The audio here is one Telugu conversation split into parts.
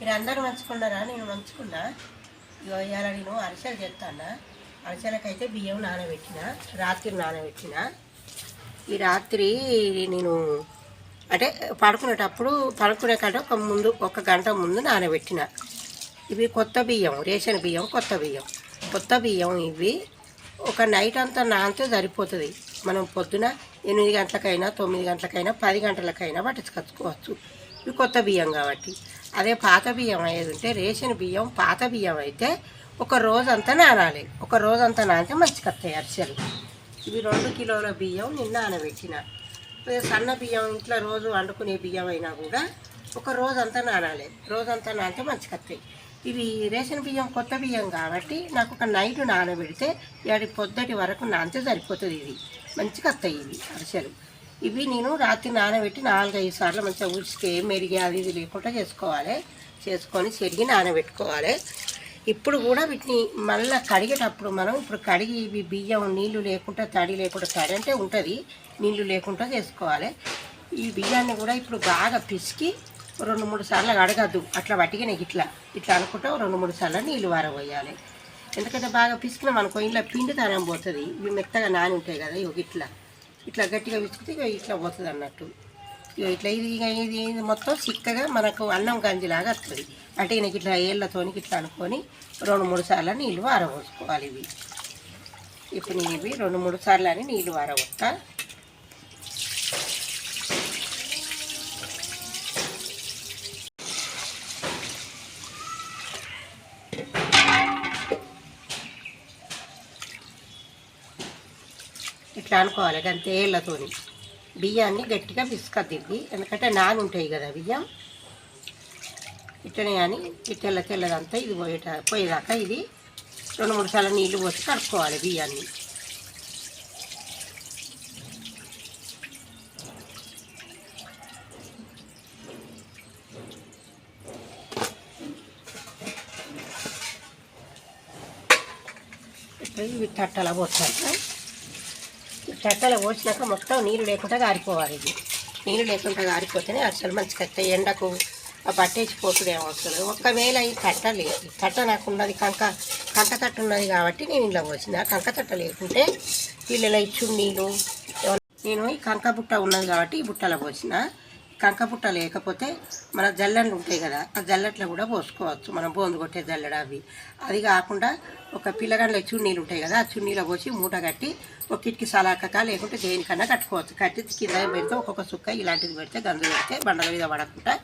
మీరు అందరూ మంచుకున్నారా నేను మంచుకున్నా ఇగో ఇవాళ నేను అరిసెలు చేస్తాను అరిసెలకైతే బియ్యం నానబెట్టిన రాత్రి నానబెట్టిన. ఈ రాత్రి నేను అంటే పడుకునేటప్పుడు పడుకునే కంటే ఒక ముందు ఒక గంట ముందు నానబెట్టిన. ఇవి కొత్త బియ్యం రేషన్ బియ్యం కొత్త బియ్యం. కొత్త బియ్యం ఇవి ఒక నైట్ అంతా నానితే సరిపోతుంది. మనం పొద్దున ఎనిమిది గంటలకైనా తొమ్మిది గంటలకైనా పది గంటలకైనా పట్టించుకొచ్చుకోవచ్చు ఇవి కొత్త బియ్యం కాబట్టి. అదే పాత బియ్యం అయ్యేది ఉంటే రేషన్ బియ్యం పాత బియ్యం అయితే ఒక రోజంతా నానాలి. ఒక రోజంతా నానితే మంచిగా వస్తాయి అరిసెలు ఇవి రెండు కిలోల బియ్యం నిన్న నానబెట్టిన. సన్న బియ్యం ఇంట్లో రోజు వండుకునే బియ్యం అయినా కూడా ఒక రోజంతా నానాలి. రోజంతా నానితే మంచిగా వస్తాయి ఇవి రేషన్ బియ్యం కొత్త బియ్యం కాబట్టి నాకు ఒక నైట్ నానబెడితే ఏడు పొద్దుటి వరకు నానితే సరిపోతుంది ఇది. మంచిగా వస్తాయి ఇవి అరిసెలు. ఇవి నేను రాత్రి నానబెట్టి నాలుగైదు సార్లు మంచిగా ఉడిచికే మెరిగి అది ఇది లేకుండా చేసుకోవాలి. చేసుకొని చెరిగి నానబెట్టుకోవాలి. ఇప్పుడు కూడా వీటిని మళ్ళీ కడిగేటప్పుడు మనం ఇప్పుడు కడిగి ఇవి బియ్యం నీళ్ళు లేకుండా తడి లేకుండా తడి అంటే ఉంటుంది. నీళ్ళు లేకుండా చేసుకోవాలి. ఈ బియ్యాన్ని కూడా ఇప్పుడు బాగా పిసికి రెండు మూడు సార్లు కడగద్దు. అట్లా పట్టిగానే ఇట్లా. ఇట్లా అనుకుంటా రెండు మూడు సార్లు నీళ్ళు వారబోయాలి. ఎందుకంటే బాగా పిసికినాం అనుకో ఇంట్లో పిండి తనం పోతుంది. ఇవి మెత్తగా నాని ఉంటాయి కదా ఇవి ఇట్లా. ఇట్లా గట్టిగా విసుకుతే ఇక ఇట్లా పోతుంది అన్నట్టు. ఇక ఇట్లా ఇది ఇక ఇది ఇది మొత్తం చిక్కగా మనకు అన్నం గంజిలాగా వస్తుంది. అంటే ఈయనకి ఇట్లా ఏళ్ళతోని ఇట్లా అనుకొని రెండు మూడు సార్లు నీళ్ళు ఆరబోసుకోవాలి ఇవి ఇప్పుడు నేను ఇవి రెండు మూడు సార్లు అని నీళ్ళు ఆరబోస్తా ఇట్లా అనుకోవాలి అంతే ఏళ్ళతోని. బియ్యాన్ని గట్టిగా పిసుకద్దిద్ది ఎందుకంటే నాని ఉంటాయి కదా బియ్యం. ఇట్లనే కానీ ఈ తెల్ల తెల్లదంతా ఇది పోయేట పోయేదాకా ఇది రెండు మూడు సార్లు నీళ్ళు పోసి కడుక్కోవాలి బియ్యాన్ని. ఇట్లా ఇవి తట్టలా పోతాయి చట్టలో పోసినాక మొత్తం నీళ్ళు లేకుండా కారిపోవాలి ఇది. నీళ్ళు లేకుండా కారిపోతేనే అసలు మంచిగా వస్తాయి ఎండకు ఆ పట్టేసి పోతుంది ఏమవుతుంది ఒకవేళ ఈ కట్ట లేదు కట్ట నాకు ఉన్నది కంక కంక తట్ట ఉన్నది కాబట్టి నేను ఇంట్లో పోసిన. కంక తట్ట లేకుంటే పిల్లల చున్నీలు నీళ్ళు నేను ఈ కంక బుట్ట ఉన్నది కాబట్టి ఈ బుట్టలో పోసిన. కంక బుట్ట లేకపోతే మన జల్లెళ్ళు ఉంటాయి కదా ఆ జల్లెట్లో కూడా పోసుకోవచ్చు. మనం బోందు కొట్టే జల్లెడ అవి. అది కాకుండా ఒక పిల్లగాళ్ళ చున్నీలు ఉంటాయి కదా ఆ చున్నీలో పోసి మూట కట్టి ఒక కిటికి సలాకక లేకుంటే దేనికన్నా కట్టుకోవచ్చు. కట్టి కింద పెడితే ఒక్కొక్క చుక్క ఇలాంటిది పెడితే గంజు పెడితే బండల మీద పడకుండా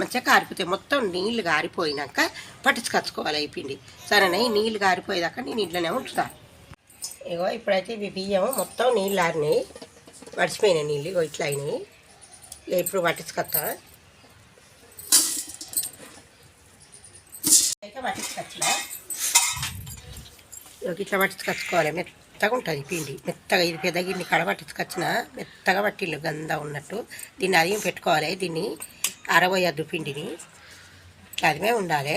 మంచిగా కారిపోతాయి మొత్తం నీళ్ళు గారిపోయినాక పట్టించుకొచ్చుకోవాలి ఈ పిండి. సరేనా? ఈ నీళ్ళు గారిపోయేదాకా నేను ఇంట్లోనే ఉంచుతాను ఇగో ఇప్పుడైతే ఇవి బియ్యం మొత్తం నీళ్ళు ఆరినాయి. మడిచిపోయినాయి నీళ్ళు ఇగో ఇట్లా అయినాయి. ఇప్పుడు పట్టించుకొస్తా. అయితే పట్టించుకొచ్చా ఇక ఇట్లా పట్టించుకొచ్చుకోవాలి మెత్తగా ఉంటుంది పిండి. మెత్తగా ఇది పెద్ద గిన్నె కడ మెత్తగా పట్టిల్లు గంధ ఉన్నట్టు. దీన్ని అదియం పెట్టుకోవాలి. దీన్ని అరవయద్దు పిండిని అదిమే ఉండాలి.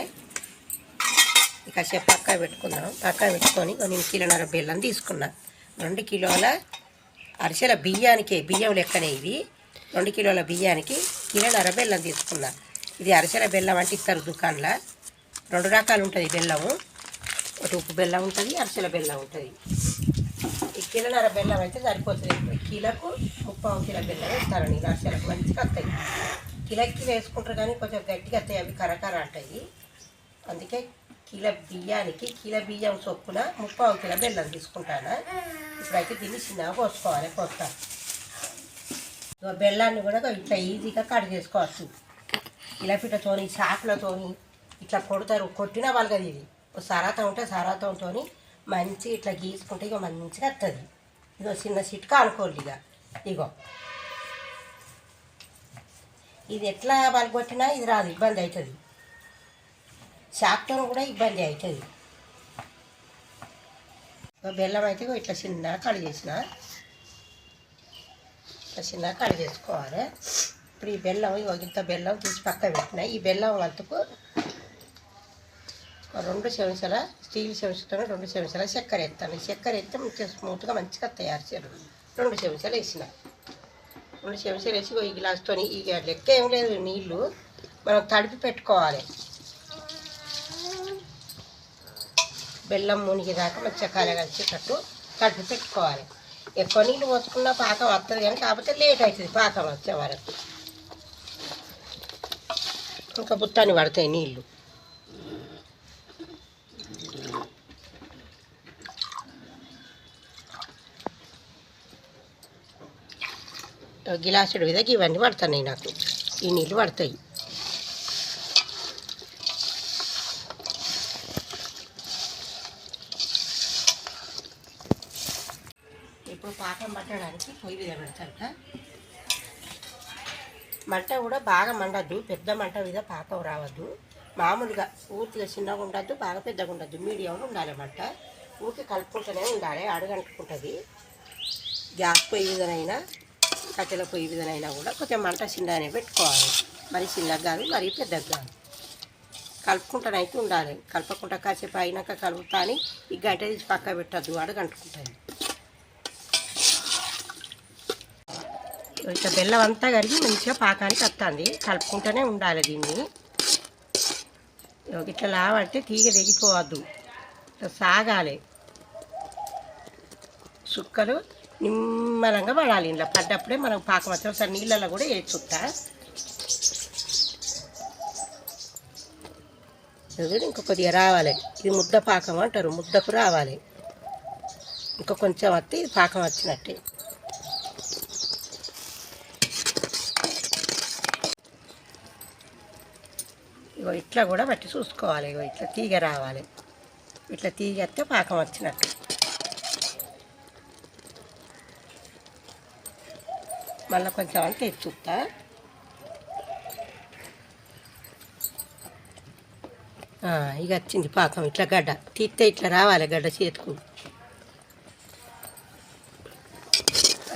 ఇక సేపు పక్క పెట్టుకుందాం. పక్క పెట్టుకొని నేను కిలోన్నర బెల్లం తీసుకున్నా. రెండు కిలోల అరిసెల బియ్యానికి బియ్యం లెక్కనే ఇవి రెండు కిలోల బియ్యానికి కిలోన్నర బెల్లం తీసుకున్నా. ఇది అరిసెల బెల్లం అంటే ఇస్తారు దుకాణంలో. రెండు రకాలు ఉంటుంది బెల్లము. ఒకటి ఉప్పు బెల్లం ఉంటుంది అరిసెల బెల్లం ఉంటుంది. ఈ కిలోన్నర బెల్లం అయితే సరిపోతుంది. కిలకు ముప్పావు కిలో బెల్లం వేస్తారండి నీళ్ళు అరిసెలకు మంచిగా వస్తాయి. కిలోకి వేసుకుంటారు కానీ కొంచెం గట్టిగా వస్తాయి. అవి కరకర అంటాయి. అందుకే కిలో బియ్యానికి కిలో బియ్యం చొప్పున ముప్పావు కిలో బెల్లం తీసుకుంటాను. ఇప్పుడైతే దీన్ని చిన్నగా పోసుకోవాలి కొత్త బెల్లాన్ని కూడా ఇట్లా ఈజీగా కట్ చేసుకోవచ్చు. ఇలా పిట్టతోని చాకులతోని ఇట్లా కొడతారు. కొట్టిన వాళ్ళది ఇది. సారాతం ఉంటే సారాతంతో మంచి ఇట్లా గీసుకుంటే ఇక మంచిగా వస్తుంది ఇదో చిన్న చిట్కా అనుకోండి ఇక ఇగో. ఇది ఎట్లా పలగొట్టినా ఇది రాదు ఇబ్బంది అవుతుంది షాక్తో కూడా ఇబ్బంది అవుతుంది బెల్లం అయితే ఇగో ఇట్లా చిన్న కళ్ళు చేసిన. ఇట్లా చిన్న కళ్ళు చేసుకోవాలి. ఇప్పుడు ఈ బెల్లం ఇగో ఇంత బెల్లం తీసి పక్క పెట్టిన. ఈ బెల్లం వంతుకు రెండు చెంచాల స్టీల్ చెంచాలను రెండు చెంచాల చక్కెర వేస్తాను చక్కెర వేస్తే మంచిగా స్మూత్గా మంచిగా తయారు చేయరు రెండు చెంచాలు వేసిన. రెండు చెంచాలు వేసి ఈ గ్లాస్తో ఈ లెక్క ఏం లేదు నీళ్ళు మనం తడిపి పెట్టుకోవాలి. బెల్లం మునిగేదాకా మంచిగా కలగలిచేటట్టు తడిపి పెట్టుకోవాలి. ఎక్కువ నీళ్ళు పోసుకున్నా పాకం వస్తుంది కానీ కాకపోతే లేట్ అవుతుంది పాకం వచ్చేవారు ఇంకా బుత్తాన్ని పడతాయి నీళ్ళు. గిలాసుడు మీద ఇవన్నీ పడుతున్నాయి నాకు. ఈ నీళ్ళు పడతాయి. ఇప్పుడు పాకం పట్టడానికి పొయ్యి మీద పెడతాను మంట కూడా బాగా మండద్దు. పెద్ద మంట మీద పాకం రావద్దు. మామూలుగా పూర్తిగా చిన్నగా ఉండద్దు బాగా పెద్దగా ఉండద్దు. మీడియంలో ఉండాలి మంట. ఊరికి కలుపుకుంటూనే ఉండాలి అడుగంటుకుంటుంది. గ్యాస్ పొయ్యి మీదనైనా కట్టెల పొయ్యి మీదనైనా కూడా కొంచెం మంట చిన్నగానే పెట్టుకోవాలి. మరి చిన్నగా కాదు మరి పెద్దగా కాదు కలుపుకుంటానైతే ఉండాలి. కలపకుండా కాసేపు అయినాక కలుపుతా అని ఈ గంట తీసి పక్క పెట్టద్దు అడుగంటుకుంటుంది ఇట్లా బెల్లం అంతా కరిగి మంచిగా పాకానికి వస్తుంది కలుపుకుంటూనే ఉండాలి దీన్ని. ఇట్లా లావంటే తీగ తెగిపోవద్దు. ఇట్లా సాగాలి. చుక్కలు నిమ్మలంగా పడాలి ఇలా పడ్డప్పుడే మనం పాకం వచ్చి ఒకసారి నీళ్ళల్లో కూడా వేసుకుంటా. ఇది ఇంకా కొద్దిగా రావాలి. ఇది ముద్ద పాకం అంటారు ముద్దకు రావాలి. ఇంకా కొంచెం వస్తే ఇది పాకం వచ్చినట్టే. ఇగో ఇట్లా కూడా బట్టి చూసుకోవాలి. ఇగో ఇట్లా తీగ రావాలి. ఇట్లా తీగ వస్తే పాకం వచ్చినట్టు. మళ్ళీ కొంచెం అంత ఎత్తుతా ఇక వచ్చింది పాకం. ఇట్లా గడ్డ తీస్తే ఇట్లా రావాలి గడ్డ చేతుకు.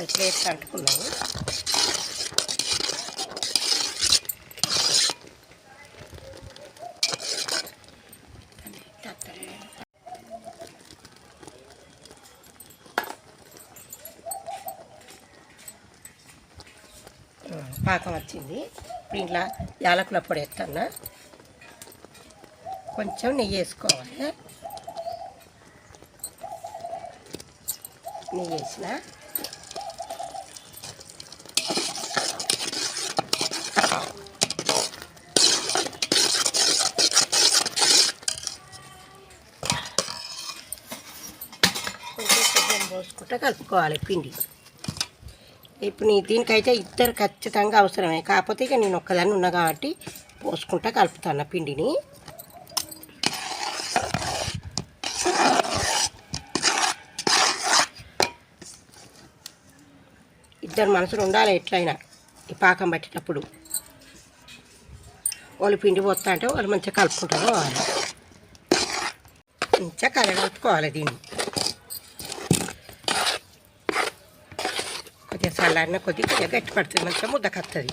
ఇట్లా ఎట్లా అంటుకున్నాము. పాకం వచ్చింది ఇప్పుడు ఇంట్లో యాలకుల పొడి ఎత్తన్నా. కొంచెం నెయ్యి వేసుకోవాలి. నెయ్యి వేసిన. కొంచెం పోసుకుంటా పోసుకుంటే కలుపుకోవాలి పిండి. ఇప్పుడు నీ దీనికైతే ఇద్దరు ఖచ్చితంగా అవసరమే. కాకపోతే ఇక నేను ఒక్కదాన్ని ఉన్నా కాబట్టి పోసుకుంటా కలుపుతాను పిండిని. ఇద్దరు మనసులు ఉండాలి ఎట్లయినా ఈ పాకం పట్టేటప్పుడు. వాళ్ళు పిండి పోతా అంటే వాళ్ళు మంచిగా కలుపుకుంటారు. పోవాలి మంచిగా కలగలుపుకోవాలి దీన్ని కొద్దిగా చల్లారిన కొద్దిగా కొద్దిగా గట్టి పడుతుంది. మంచిగా ముద్ద కత్తది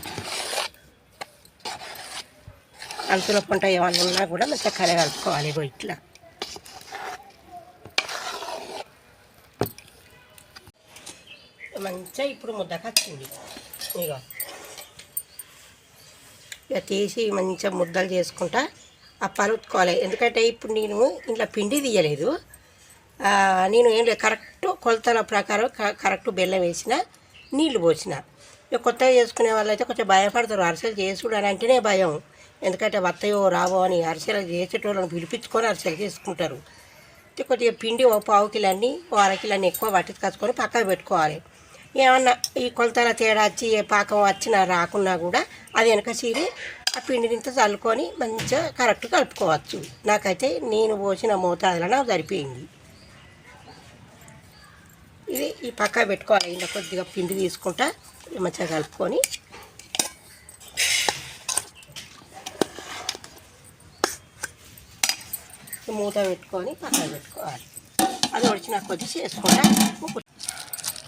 పంట ఏమన్నా ఉన్నా కూడా మంచిగా కర్రీ కలుపుకోవాలి ఇట్లా. మంచిగా ఇప్పుడు ముద్ద కచ్చింది ఇక తీసి మంచిగా ముద్దలు చేసుకుంటా అప్పాలు ఉత్తుకోవాలి. ఎందుకంటే ఇప్పుడు నేను ఇంట్లో పిండి తీయలేదు. నేను ఏం లేదు. కరెక్ట్ కొలతల ప్రకారం కరెక్ట్ బెల్లం వేసిన నీళ్ళు పోసిన. ఇక కొత్తగా చేసుకునే వాళ్ళైతే కొంచెం భయపడతారు. అరిసెలు చేసుడు అని అంటేనే భయం. ఎందుకంటే వత్తయో రావో అని అరిసెలు చేసేటోళ్ళని పిలిపించుకొని అరిసెలు చేసుకుంటారు. కొద్దిగా పిండి ఓ పావు కిలన్నీ ఓ అరకిలన్నీ ఎక్కువ పట్టుకొచ్చుకొని పక్కకు పెట్టుకోవాలి. ఏమన్నా ఈ కొలతల తేడా వచ్చి ఏ పాకం వచ్చినా రాకున్నా కూడా అది వెనక చీరి ఆ పిండిని ఇంత చల్లుకొని మంచిగా కరెక్ట్ కలుపుకోవచ్చు. నాకైతే నేను పోసిన మోతాదులో నాకు సరిపోయింది. ఇది ఈ పక్క పెట్టుకోవాలి. ఇలా కొద్దిగా పిండి తీసుకుంటా మంచిగా కలుపుకొని. మూత పెట్టుకొని పక్కన పెట్టుకోవాలి. అది ఉడిచిన కొద్ది చేసుకుంటా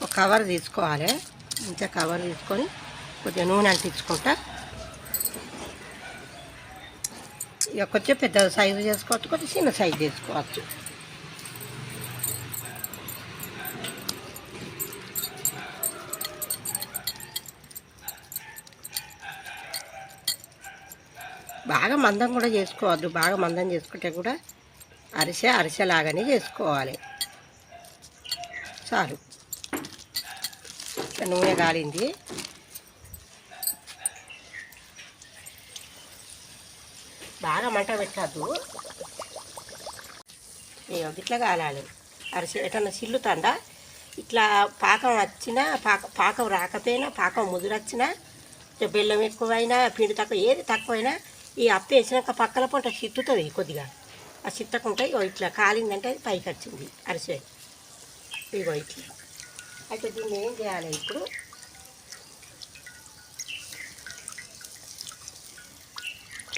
ఒక కవర్ తీసుకోవాలి. మంచిగా కవర్ తీసుకొని కొద్దిగా నూనె అంటించుకుంటా. ఇక కొంచెం పెద్ద సైజు చేసుకోవచ్చు కొంచెం చిన్న సైజు చేసుకోవచ్చు. బాగా మందం కూడా చేసుకోవద్దు. బాగా మందం చేసుకుంటే కూడా అరిసె అరిసెలాగానే చేసుకోవాలి. చాలు. నూనె కాలింది. బాగా మంట పెట్టద్దు. ఇక ఇట్లా కాలాలి. అరిసె ఎటన్నా సిల్లుతుందా ఇట్లా పాకం వచ్చినా పాక పాకం రాకపోయినా పాకం ముదురొచ్చినా బెల్లం ఎక్కువైనా పిండి తక్కువ ఏది తక్కువైనా ఈ అప్ప వేసినాక పక్కన పంట చిత్తుతుంది కొద్దిగా. ఆ చిత్తకుంటే ఇగో ఇట్లా కాలిందంటే అది పైకి వచ్చింది అరిసె. ఇగో ఇట్లా. అయితే దీన్ని ఏం చేయాలి ఇప్పుడు?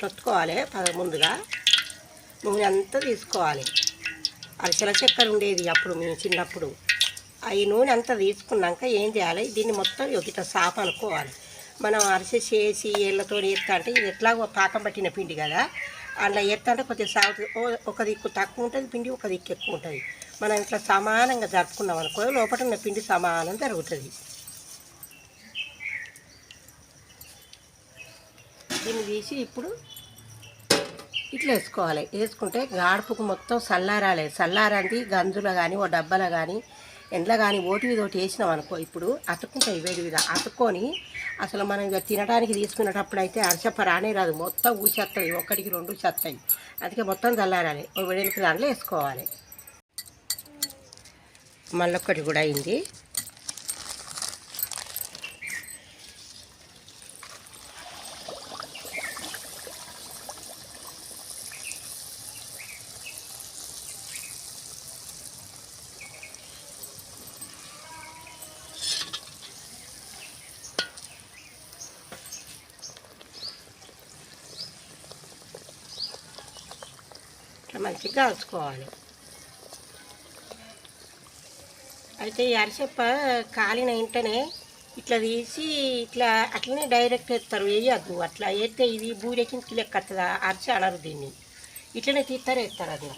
చొత్తుకోవాలి ముందుగా. నూనె అంతా తీసుకోవాలి. అరిసెల చక్కెర ఉండేది అప్పుడు మేము చిన్నప్పుడు. ఈ నూనె అంతా తీసుకున్నాక ఏం చేయాలి? దీన్ని మొత్తం ఇట్లా సాప అనుకోవాలి మనం అరిసె చేసి ఏళ్ళతో ఎత్తా అంటే ఇది ఎట్లాగో పాకం పట్టిన పిండి కదా. అలా ఎత్తా అంటే కొద్దిగా సాగు ఒక దిక్కు తక్కువ ఉంటుంది పిండి ఒక దిక్కు ఎక్కువ ఉంటుంది. మనం ఇట్లా సమానంగా జరుపుకున్నాం అనుకో లోపల ఉన్న పిండి సమానం జరుగుతుంది. దీన్ని తీసి ఇప్పుడు ఇట్లా వేసుకోవాలి. వేసుకుంటే గాడుపుకు మొత్తం చల్లారాలి చల్లారంది గంజులో కానీ ఓ డబ్బాలో కానీ ఎండ్లో కానీ ఓటి మీద ఒకటి వేసినాం అనుకో ఇప్పుడు అతుక్కుంటాయి వేడి మీద అతుక్కొని అసలు మనం ఇక తినడానికి తీసుకునేటప్పుడు అయితే అరచప్ప రానే రాదు. మొత్తం ఊసేస్తాయి. ఒక్కడికి రెండు చేస్తాయి అందుకే మొత్తం చల్లారాలి. ఓ దాంట్లో వేసుకోవాలి. మళ్ళొక్కటి కూడా అయింది. ఇట్లా మంచిగా కాల్చుకోవాలి. అయితే ఈ కాలిన వెంటనే ఇట్లా తీసి ఇట్లా అట్లనే డైరెక్ట్ వేస్తారు వేయద్దు. అట్లా వేస్తే ఇది బూరెకి లెక్క వస్తుంది అరిసె అనరు దీన్ని. ఇట్లనే తీస్తారు వేస్తారు అది.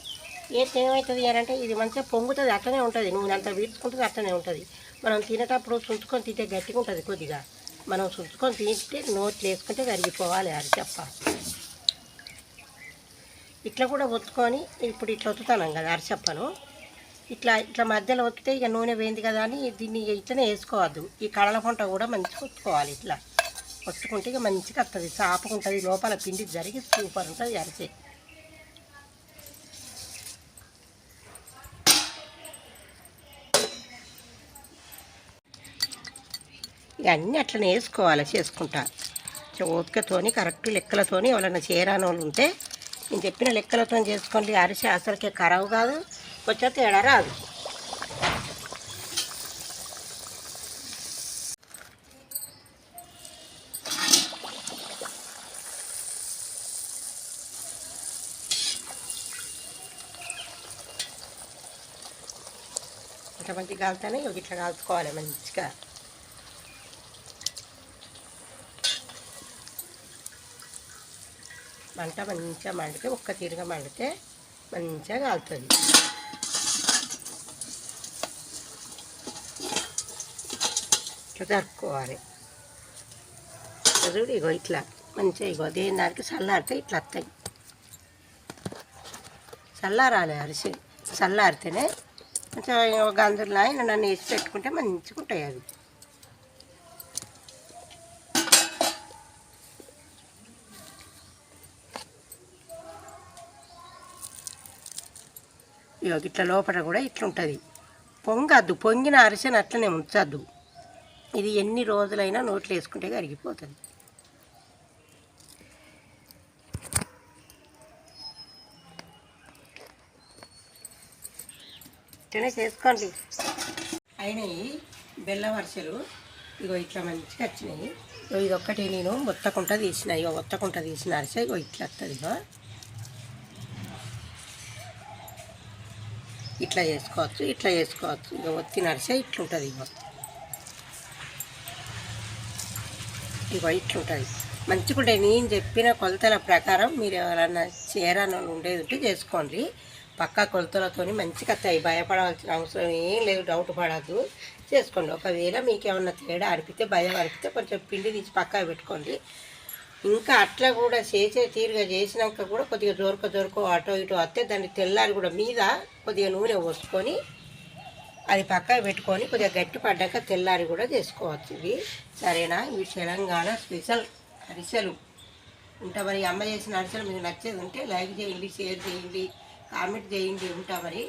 వేస్తే ఏమవుతుంది అని అంటే ఇది మంచిగా పొంగుతుంది అట్లనే ఉంటుంది. నువ్వు అంత వీడ్చుకుంటుంది అట్లనే ఉంటుంది. మనం తినేటప్పుడు చుంచుకొని తింటే గట్టిగా ఉంటుంది కొద్దిగా. మనం చుంచుకొని తింటే నోట్లు వేసుకుంటే కరిగిపోవాలి అరిచెప్ప ఇట్లా కూడా ఒత్తుకొని ఇప్పుడు ఇట్లా ఒత్తుతాను కదా అరిసెప్పను ఇట్లా ఇట్లా మధ్యలో ఒత్తితే ఇక నూనె వేయింది కదా అని దీన్ని ఇట్లనే వేసుకోవద్దు. ఈ కడల పంట కూడా మంచిగా ఒత్తుకోవాలి ఇట్లా. ఒత్తుకుంటే ఇక మంచిగా వస్తుంది చాపకుంటుంది లోపల పిండి జరిగి సూపర్ ఉంటుంది అరిసె. ఇవన్నీ అట్లనే వేసుకోవాలి చేసుకుంటా. ఓపికతోని కరెక్ట్ లెక్కలతోని ఎవరైనా చేరాని వాళ్ళు ఉంటే నేను చెప్పిన లెక్కలతో చేసుకోండి. అరిసె అసలుకే ఖరాబు కాదు కొంచెం తేడా రాదు. ఇట్లా మంచిగా కాలుతానే ఇట్లా కాల్చుకోవాలి మంచిగా. మంట మంచిగా మండితే ఒక్క తీరుగా మండితే మంచిగా కాలుతుంది. ఇట్లా తరుక్కోవాలి. ఇట్లా చూడు ఇగో ఇట్లా. మంచిగా ఇగో దేని దానికి చల్లారితే ఇట్లా వస్తాయి. చల్లారాలి అరిసి. చల్లారితేనే కొంచెం గంజుల్లో నన్ను వేసి పెట్టుకుంటే మంచిగా ఉంటాయి అవి. ఇగో ఇట్లా లోపల కూడా ఇట్లా ఉంటుంది పొంగద్దు పొంగిన అరిసెను అట్లనే ఉంచద్దు ఇది ఎన్ని రోజులైనా నోట్లో వేసుకుంటే కరిగిపోతుంది. ఇట్లనే చేసుకోండి. అయినాయి బెల్లం అరిసెలు. ఇగో ఇట్లా మంచిగా వచ్చినాయి. ఇగో ఇది ఒక్కటి నేను మొత్తకుంట తీసిన. ఇగో మొత్తకుంట తీసిన అరిసె. ఇగో ఇట్లా వస్తుంది ఇగో. ఇట్లా చేసుకోవచ్చు ఇట్లా చేసుకోవచ్చు. ఇక ఒత్తిన నరిసే ఇట్లుంటుంది ఇగో. ఇగో ఇట్లుంటుంది. మంచిగుంటే నేను చెప్పిన కొలతల ప్రకారం మీరు ఎవరన్నా చీరను ఉండేది ఉంటే చేసుకోండి. పక్కా కొలతలతో మంచిగా వస్తాయి భయపడవలసిన అవసరం ఏం లేదు డౌట్ పడద్దు. చేసుకోండి. ఒకవేళ మీకు ఏమన్నా తేడా అడిపితే భయం అడిపితే కొంచెం పిండి తీసి పక్కా పెట్టుకోండి. ఇంకా అట్లా కూడా చేసే తీరుగా చేసినాక కూడా కొద్దిగా దొరక దొరక అటో ఇటో వస్తే దాన్ని తెల్లారి కూడా మీద కొద్దిగా నూనె పోసుకొని అది పక్కన పెట్టుకొని కొద్దిగా గట్టి పడ్డాక తెల్లారి కూడా చేసుకోవచ్చు ఇవి సరేనా? ఇవి తెలంగాణ స్పెషల్ అరిసెలు. ఉంటా మరి అమ్మ చేసిన అరిసెలు మీకు నచ్చేది ఉంటే లైక్ చేయండి షేర్ చేయండి కామెంట్ చేయండి ఉంటా మరి.